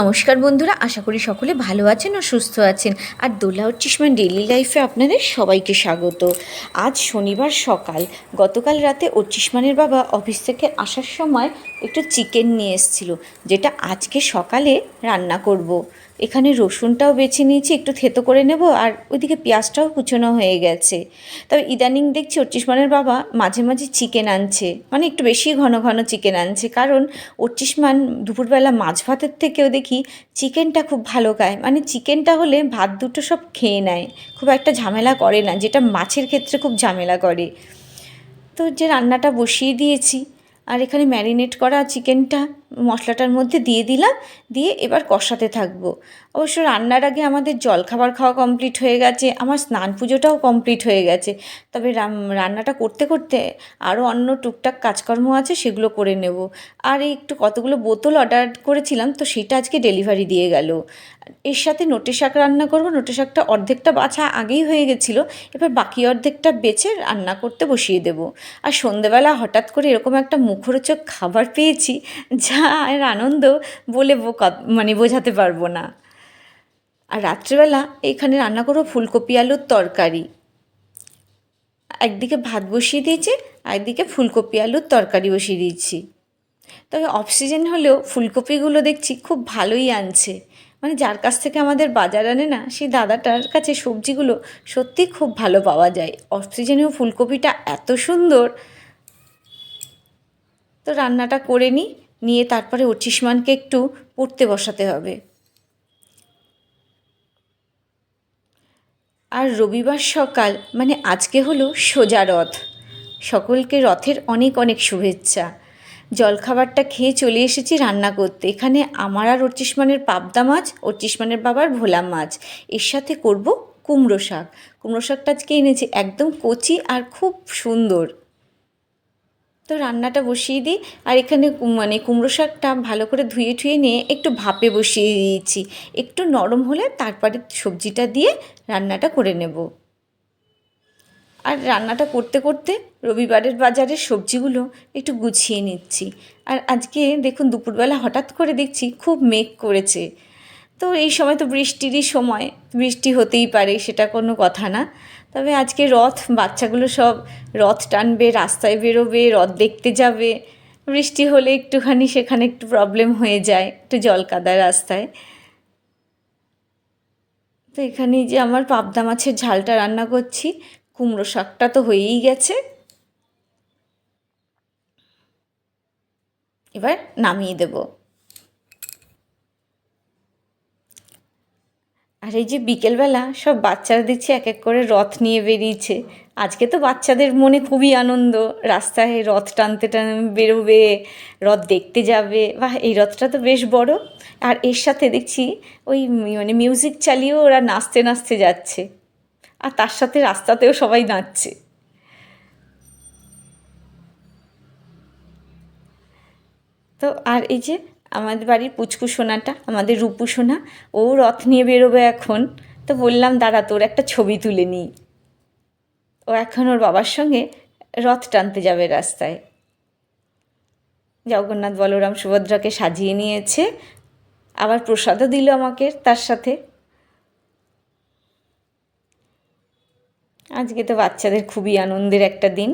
নমস্কার বন্ধুরা, আশা করি সকলে ভালো আছেন ও সুস্থ আছেন আর দোলা চিসমান ডেলি লাইফে আপনাদের সবাইকে স্বাগত আজ শনিবার সকাল, গতকাল রাতে চিসমানের বাবা অফিস থেকে আসার সময় একটু চিকেন নিয়ে এসেছিল, যেটা আজকে সকালে রান্না করব। এখানে রসুনটাও বেছে নিয়েছি, একটু থেতো করে নেব, আর ওইদিকে পেঁয়াজটাও কুচোনো হয়ে গেছে। তবে ইদানিং দেখছি অর্চিসমানের বাবা মাঝে মাঝে চিকেন আনছে মানে একটু বেশি ঘন ঘন চিকেন আনছে। কারণ অর্চিসমান দুপুরবেলা মাছ ভাতের থেকেও দেখি চিকেনটা খুব ভালো খায় মানে চিকেনটা হলে ভাত দুটো সব খেয়ে নেয়, খুব একটা ঝামেলা করে না, যেটা মাছের ক্ষেত্রে খুব ঝামেলা করে। তো যে রান্নাটা বসিয়ে দিয়েছি আর এখানে ম্যারিনেট করা চিকেনটা মশলাটার মধ্যে দিয়ে দিলাম, দিয়ে এবার কষাতে থাকব। অবশ্য রান্নার আগে আমাদের জলখাবার খাওয়া কমপ্লিট হয়ে গেছে, আমার স্নান পুজোটাও কমপ্লিট হয়ে গেছে। তবে রান্নাটা করতে করতে আরও অন্য টুকটাক কাজকর্ম আছে, সেগুলো করে নেব। আর একটু কতগুলো বোতল অর্ডার করেছিলাম, তো সেটা আজকে ডেলিভারি দিয়ে গেল। এর সাথে নোটে শাক রান্না করব, নোটে শাকটা অর্ধেকটা বাছা আগেই হয়ে গেছিল, এবার বাকি অর্ধেকটা বেছে রান্না করতে বসিয়ে দেব। আর সন্ধেবেলা হঠাৎ করে এরকম একটা মুখরোচক খাবার পেয়েছি, যা এর আনন্দ বলে মানে বোঝাতে পারব না। আর রাত্রেবেলা এখানে রান্না করব ফুলকপি আলুর তরকারি। একদিকে ভাত বসিয়ে দিয়েছি আর একদিকে ফুলকপি আলুর তরকারি বসিয়ে দিয়েছি। তবে অক্সিজেন হলেও ফুলকপিগুলো দেখছি খুব ভালোই আনছে। মানে যার কাছ থেকে আমাদের বাজার আনে না, সেই দাদাটার কাছে সবজিগুলো সত্যি খুব ভালো পাওয়া যায়। অক্সিজেনেও ফুলকপিটা এত সুন্দর তো রান্নাটা করে নিই নিয়ে তারপরে অর্চিসমানকে একটু পড়তে বসাতে হবে। আর রবিবার সকাল মানে আজকে হলো সোজা রথ। সকলকে রথের অনেক অনেক শুভেচ্ছা। জলখাবারটা খেয়ে চলে এসেছি রান্না করতে। এখানে আমার আর অর্চিসমানের পাবদা মাছ অর্চিসমানের বাবার ভোলা মাছ। এর সাথে করব কুমড়ো শাক। কুমড়ো শাকটা আজকে এনেছি, একদম কচি আর খুব সুন্দর। তো রান্নাটা বসিয়ে দিই। আর এখানে মানে কুমড়ো শাকটা ভালো করে ধুয়ে ঠুয়ে নিয়ে একটু ভাপে বসিয়ে দিয়েছি। একটু নরম হলে তারপরে সবজিটা দিয়ে রান্নাটা করে নেব। আর রান্নাটা করতে করতে রবিবারের বাজারের সবজিগুলো একটু গুছিয়ে নিচ্ছি। আর আজকে দেখুন দুপুরবেলা হঠাৎ করে দেখছি খুব মেঘ করেছে। তো এই সময় তো বৃষ্টিরই সময়, বৃষ্টি হতেই পারে সেটা কোনো কথা না। তবে আজকে রথ, বাচ্চাগুলো সব রথ টানবে, রাস্তায় বেরোবে, রথ দেখতে যাবে। বৃষ্টি হলে একটুখানি সেখানে একটু প্রবলেম হয়ে যায়, একটু জল কাদা রাস্তায়। তো এখানে যে আমার পাবদা মাছের ঝালটা রান্না করছি, কুমড়ো শাকটা তো হয়েই গেছে। এবার নামিয়ে দেবো। আর এই যে বিকেলবেলা সব বাচ্চারা দেখছি এক এক করে রথ নিয়ে বেরিয়েছে। আজকে তো বাচ্চাদের মনে খুবই আনন্দ। রাস্তায় রথ টানতে টান বেরোবে, রথ দেখতে যাবে। বাহ, এই রথটা তো বেশ বড়। আর এর সাথে দেখছি ওই মানে মিউজিক চালিয়েও ওরা নাচতে নাচতে যাচ্ছে। আর তার সাথে রাস্তাতেও সবাই নাচছে। তো আর এই যে আমাদের বাড়ির পুচকু সোনাটা, আমাদের রূপু সোনা, ও রথ নিয়ে বেরোবে এখন। তো বললাম দাঁড়া তোর একটা ছবি তুলে নিই। ও এখন ওর বাবার সঙ্গে রথ টানতে যাবে রাস্তায়। জগন্নাথ বলরাম সুভদ্রাকে সাজিয়ে নিয়েছে, আবার প্রসাদও দিল আমাকে তার সাথে। আজকে তো বাচ্চাদের খুবই আনন্দের একটা দিন।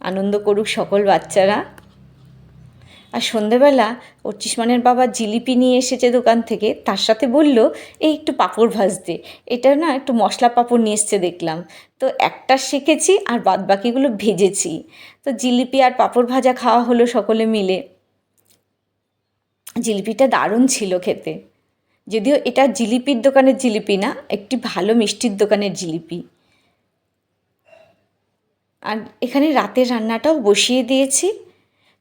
আনন্দ করুক সকল বাচ্চারা। আর সন্ধেবেলা অর্চিসমানের বাবা জিলিপি নিয়ে এসেছে দোকান থেকে, তার সাথে বলল, এই একটু পাঁপড় ভাজতে। এটা না একটু মশলা পাঁপড় নিয়ে এসছে দেখলাম। তো একটা শিখেছি আর বাদ বাকিগুলো ভেজেছি। তো জিলিপি আর পাঁপড় ভাজা খাওয়া হলো সকলে মিলে। জিলিপিটা দারুণ ছিল খেতে। যদিও এটা জিলিপির দোকানের জিলিপি না, একটি ভালো মিষ্টির দোকানের জিলিপি। আর এখানে রাতের রান্নাটাও বসিয়ে দিয়েছি।